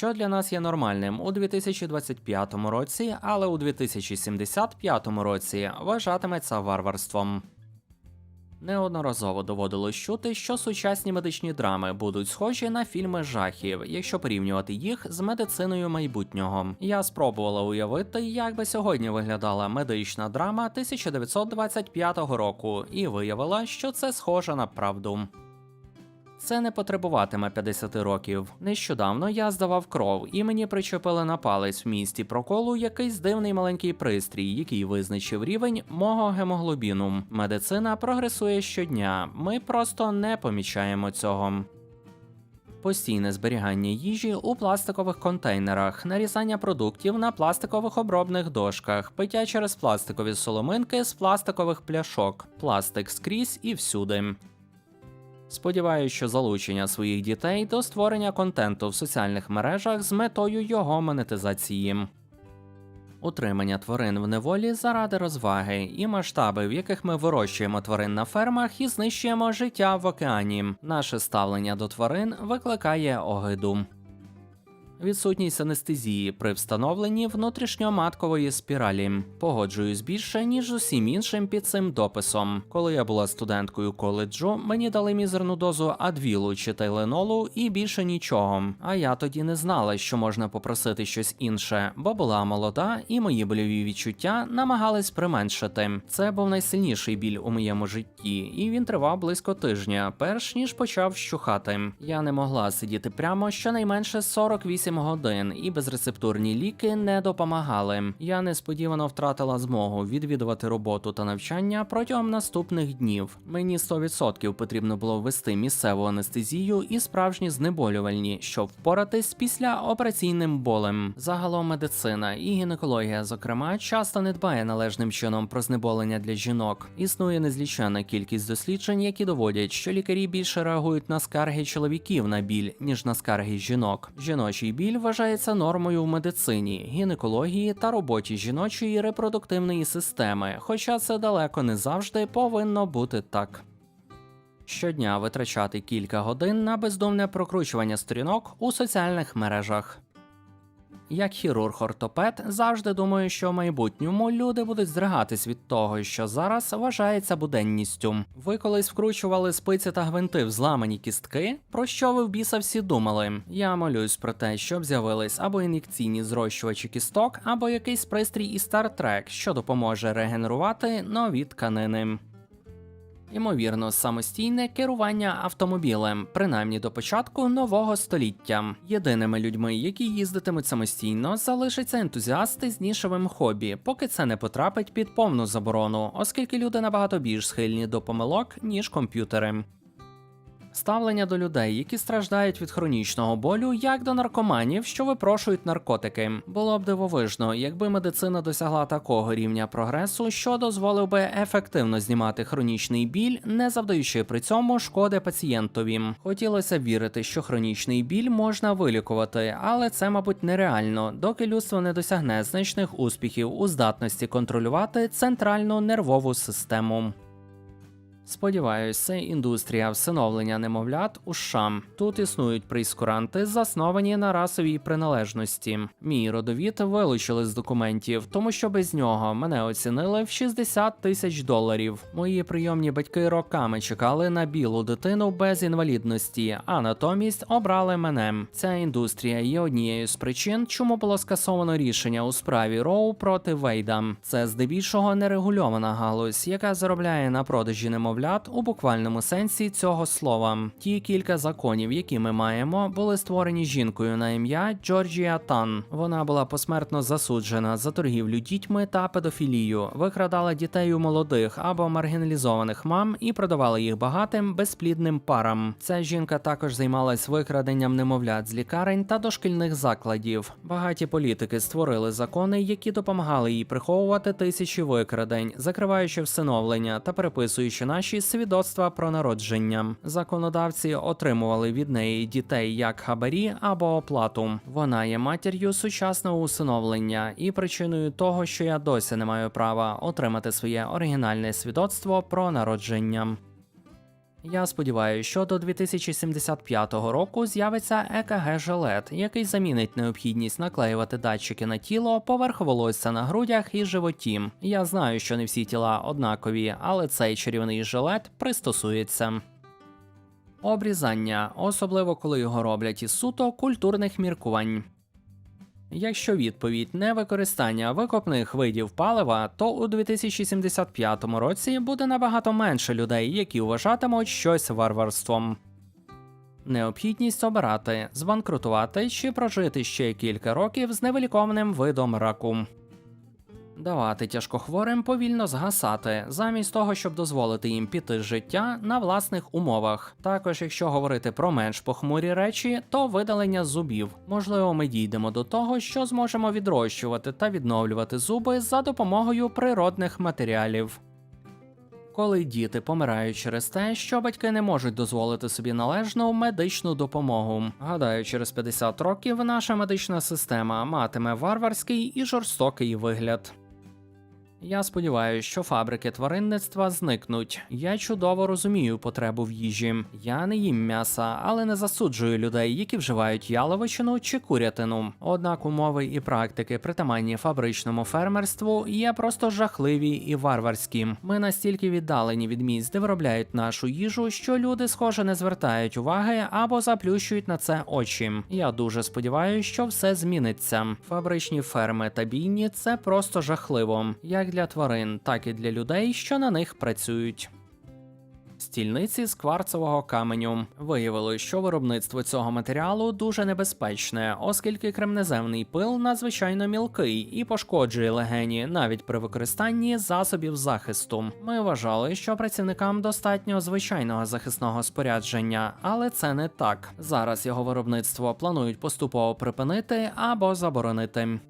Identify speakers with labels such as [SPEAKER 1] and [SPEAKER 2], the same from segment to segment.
[SPEAKER 1] що для нас є нормальним у 2025 році, але у 2075 році вважатиметься варварством. Неодноразово доводилось чути, що сучасні медичні драми будуть схожі на фільми жахів, якщо порівнювати їх з медициною майбутнього. Я спробувала уявити, як би сьогодні виглядала медична драма 1925 року, і виявила, що це схоже на правду. Це не потребуватиме 50 років. Нещодавно я здавав кров, і мені причепили на палець в місті проколу якийсь дивний маленький пристрій, який визначив рівень мого гемоглобіну. Медицина прогресує щодня. Ми просто не помічаємо цього. Постійне зберігання їжі у пластикових контейнерах, нарізання продуктів на пластикових обробних дошках, пиття через пластикові соломинки з пластикових пляшок, пластик скрізь і всюди. Сподіваюся, що залучення своїх дітей до створення контенту в соціальних мережах з метою його монетизації. Утримання тварин в неволі заради розваги і масштаби, в яких ми вирощуємо тварин на фермах і знищуємо життя в океані. Наше ставлення до тварин викликає огиду. Відсутність анестезії при встановленні внутрішньоматкової спіралі. Погоджуюсь більше, ніж з усім іншим під цим дописом. Коли я була студенткою коледжу, мені дали мізерну дозу адвілу чи тайленолу і більше нічого. А я тоді не знала, що можна попросити щось інше, бо була молода, і мої больові відчуття намагались применшити. Це був найсильніший біль у моєму житті, і він тривав близько тижня, перш ніж почав щухати. Я не могла сидіти прямо щонайменше 48 годин, і безрецептурні ліки не допомагали. Я несподівано втратила змогу відвідувати роботу та навчання протягом наступних днів. Мені 100% потрібно було ввести місцеву анестезію і справжні знеболювальні, щоб впоратись з післяопераційним болем. Загалом медицина і гінекологія, зокрема, часто не дбає належним чином про знеболення для жінок. Існує незліченна кількість досліджень, які доводять, що лікарі більше реагують на скарги чоловіків на біль, ніж на скарги жінок. Жіночий біль вважається нормою в медицині, гінекології та роботі жіночої репродуктивної системи, хоча це далеко не завжди повинно бути так. Щодня витрачати кілька годин на бездумне прокручування сторінок у соціальних мережах. Як хірург-ортопед завжди думаю, що в майбутньому люди будуть здригатись від того, що зараз вважається буденністю. Ви колись вкручували спиці та гвинти в зламані кістки? Про що ви в біса всі думали? Я молюсь про те, щоб з'явились або ін'єкційні зрощувачі кісток, або якийсь пристрій Star Trek, що допоможе регенерувати нові тканини. Ймовірно, самостійне керування автомобілем, принаймні до початку нового століття. Єдиними людьми, які їздитимуть самостійно, залишаться ентузіасти з нішевим хобі, поки це не потрапить під повну заборону, оскільки люди набагато більш схильні до помилок, ніж комп'ютери. Ставлення до людей, які страждають від хронічного болю, як до наркоманів, що випрошують наркотики. Було б дивовижно, якби медицина досягла такого рівня прогресу, що дозволив би ефективно знімати хронічний біль, не завдаючи при цьому шкоди пацієнтові. Хотілося вірити, що хронічний біль можна вилікувати, але це, мабуть, нереально, доки людство не досягне значних успіхів у здатності контролювати центральну нервову систему. Сподіваюсь, це індустрія всиновлення немовлят у США. Тут існують прейскуранти, засновані на расовій приналежності. Мій родовід вилучили з документів, тому що без нього мене оцінили в 60 тисяч доларів. Мої прийомні батьки роками чекали на білу дитину без інвалідності, а натомість обрали мене. Ця індустрія є однією з причин, чому було скасовано рішення у справі Роу проти Вейда. Це здебільшого нерегульована галузь, яка заробляє на продажі немовлят у буквальному сенсі цього слова. Ті кілька законів, які ми маємо, були створені жінкою на ім'я Джорджія Тан. Вона була посмертно засуджена за торгівлю дітьми та педофілію, викрадала дітей у молодих або маргіналізованих мам і продавала їх багатим безплідним парам. Ця жінка також займалась викраденням немовлят з лікарень та дошкільних закладів. Багаті політики створили закони, які допомагали їй приховувати тисячі викрадень, закриваючи всиновлення та переписуючи наші свідоцтва про народження. Законодавці отримували від неї дітей як хабарі або оплату. Вона є матір'ю сучасного усиновлення і причиною того, що я досі не маю права отримати своє оригінальне свідоцтво про народження. Я сподіваюся, що до 2075 року з'явиться екг жилет який замінить необхідність наклеювати датчики на тіло поверх волосся на грудях і животі. Я знаю, що не всі тіла однакові, але цей чарівний жилет пристосується. Обрізання, особливо коли його роблять із суто культурних міркувань. Якщо відповідь не використання викопних видів палива, то у 2075 році буде набагато менше людей, які вважатимуть щось варварством. Необхідність обирати, збанкрутувати чи прожити ще кілька років з невиліковним видом раку. Давати тяжкохворим повільно згасати, замість того, щоб дозволити їм піти з життя на власних умовах. Також, якщо говорити про менш похмурі речі, то видалення зубів. Можливо, ми дійдемо до того, що зможемо відрощувати та відновлювати зуби за допомогою природних матеріалів. Коли діти помирають через те, що батьки не можуть дозволити собі належну медичну допомогу. Гадаю, через 50 років наша медична система матиме варварський і жорстокий вигляд. Я сподіваюся, що фабрики тваринництва зникнуть. Я чудово розумію потребу в їжі. Я не їм м'яса, але не засуджую людей, які вживають яловичину чи курятину. Однак умови і практики, притаманні фабричному фермерству, є просто жахливі і варварські. Ми настільки віддалені від місць, де виробляють нашу їжу, що люди, схоже, не звертають уваги або заплющують на це очі. Я дуже сподіваюся, що все зміниться. Фабричні ферми та бійні це просто жахливо. Як для тварин, так і для людей, що на них працюють. Стільниці з кварцевого каменю виявилось, що виробництво цього матеріалу дуже небезпечне, оскільки кремнеземний пил надзвичайно мілкий і пошкоджує легені навіть при використанні засобів захисту. Ми вважали, що працівникам достатньо звичайного захисного спорядження, але це не так. Зараз його виробництво планують поступово припинити або заборонити.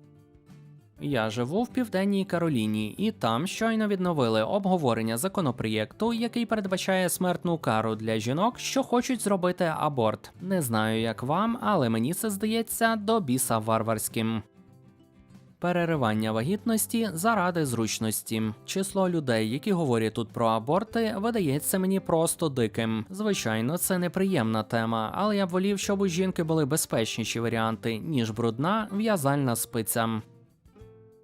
[SPEAKER 1] Я живу в південній Кароліні, і там щойно відновили обговорення законопроєкту, який передбачає смертну кару для жінок, що хочуть зробити аборт. Не знаю, як вам, але мені це здається до біса варварським. Переривання вагітності заради зручності. Число людей, які говорять тут про аборти, видається мені просто диким. Звичайно, це неприємна тема, але я б волів, щоб у жінки були безпечніші варіанти, ніж брудна в'язальна спиця.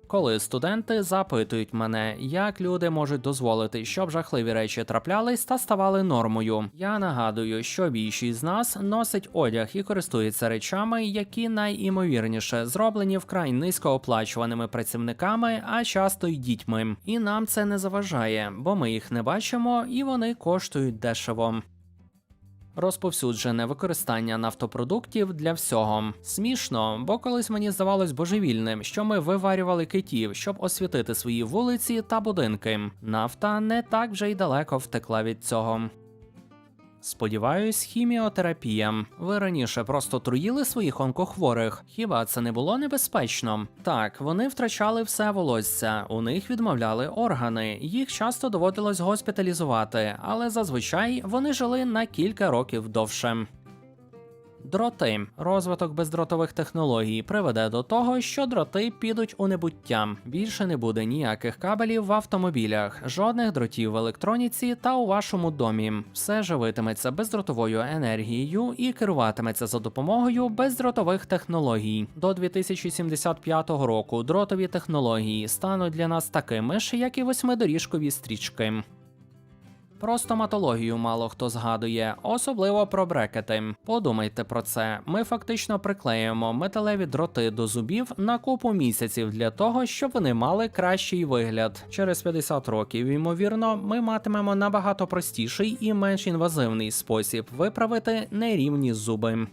[SPEAKER 1] Коли студенти запитують мене, як люди можуть дозволити, щоб жахливі речі траплялись та ставали нормою. Я нагадую, що більшість з нас носить одяг і користується речами, які найімовірніше зроблені вкрай низькооплачуваними працівниками, а часто й дітьми. І нам це не заважає, бо ми їх не бачимо і вони коштують дешево. Розповсюджене використання нафтопродуктів для всього. Смішно, бо колись мені здавалось божевільним, що ми виварювали китів, щоб освітити свої вулиці та будинки. Нафта не так вже й далеко втекла від цього. Сподіваюсь, хіміотерапія. Ви раніше просто труїли своїх онкохворих. Хіба це не було небезпечно? Так, вони втрачали все волосся, у них відмовляли органи, їх часто доводилось госпіталізувати, але зазвичай вони жили на кілька років довше. Дроти. Розвиток бездротових технологій приведе до того, що дроти підуть у небуття. Більше не буде ніяких кабелів в автомобілях, жодних дротів в електроніці та у вашому домі. Все живитиметься бездротовою енергією і керуватиметься за допомогою бездротових технологій. До 2075 року дротові технології стануть для нас такими ж, як і восьмидоріжкові стрічки. Про стоматологію мало хто згадує, особливо про брекети. Подумайте про це. Ми фактично приклеюємо металеві дроти до зубів на купу місяців для того, щоб вони мали кращий вигляд. Через 50 років, ймовірно, ми матимемо набагато простіший і менш інвазивний спосіб виправити нерівні зуби.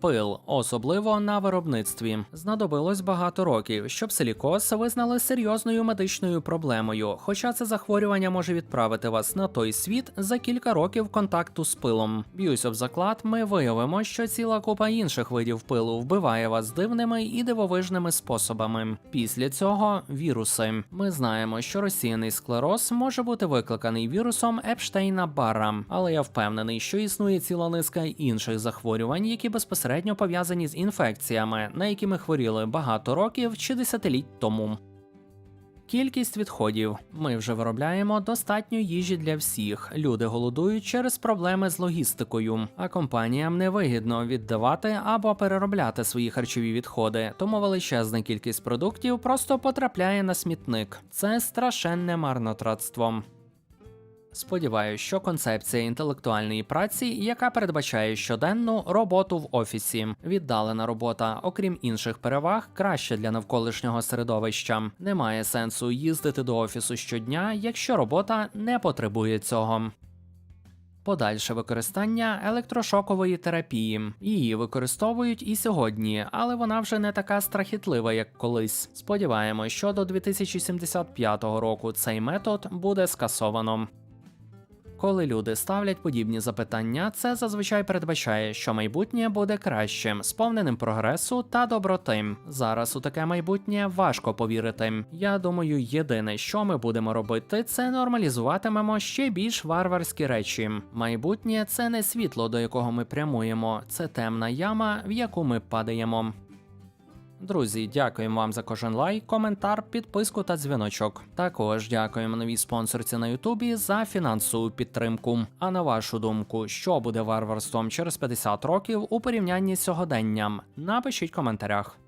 [SPEAKER 1] Пил, особливо на виробництві, знадобилось багато років, щоб силікоз визнали серйозною медичною проблемою. Хоча це захворювання може відправити вас на той світ за кілька років контакту з пилом. Б'юсь об заклад, ми виявимо, що ціла купа інших видів пилу вбиває вас дивними і дивовижними способами. Після цього віруси. Ми знаємо, що розсіяний склероз може бути викликаний вірусом Епштейна Барра, але я впевнений, що існує ціла низка інших захворювань, які безпосередньо пов'язані з інфекціями, на які ми хворіли багато років чи десятиліть тому. Кількість відходів. Ми вже виробляємо достатньо їжі для всіх. Люди голодують через проблеми з логістикою, а компаніям невигідно віддавати або переробляти свої харчові відходи, тому величезна кількість продуктів просто потрапляє на смітник. Це страшенне марнотратство. Сподіваюся, що концепція інтелектуальної праці, яка передбачає щоденну роботу в офісі, віддалена робота, окрім інших переваг, краще для навколишнього середовища. Немає сенсу їздити до офісу щодня, якщо робота не потребує цього. Подальше використання електрошокової терапії. Її використовують і сьогодні, але вона вже не така страхітлива, як колись. Сподіваємось, що до 2075 року цей метод буде скасовано. Коли люди ставлять подібні запитання, це зазвичай передбачає, що майбутнє буде кращим, сповненим прогресу та доброти. Зараз у таке майбутнє важко повірити. Я думаю, єдине, що ми будемо робити, це нормалізуватимемо ще більш варварські речі. Майбутнє це не світло, до якого ми прямуємо, це темна яма, в яку ми падаємо. Друзі, дякуємо вам за кожен лайк, коментар, підписку та дзвіночок. Також дякуємо новій спонсорці на Ютубі за фінансову підтримку. А на вашу думку, що буде варварством через 50 років у порівнянні з сьогоденням? Напишіть в коментарях.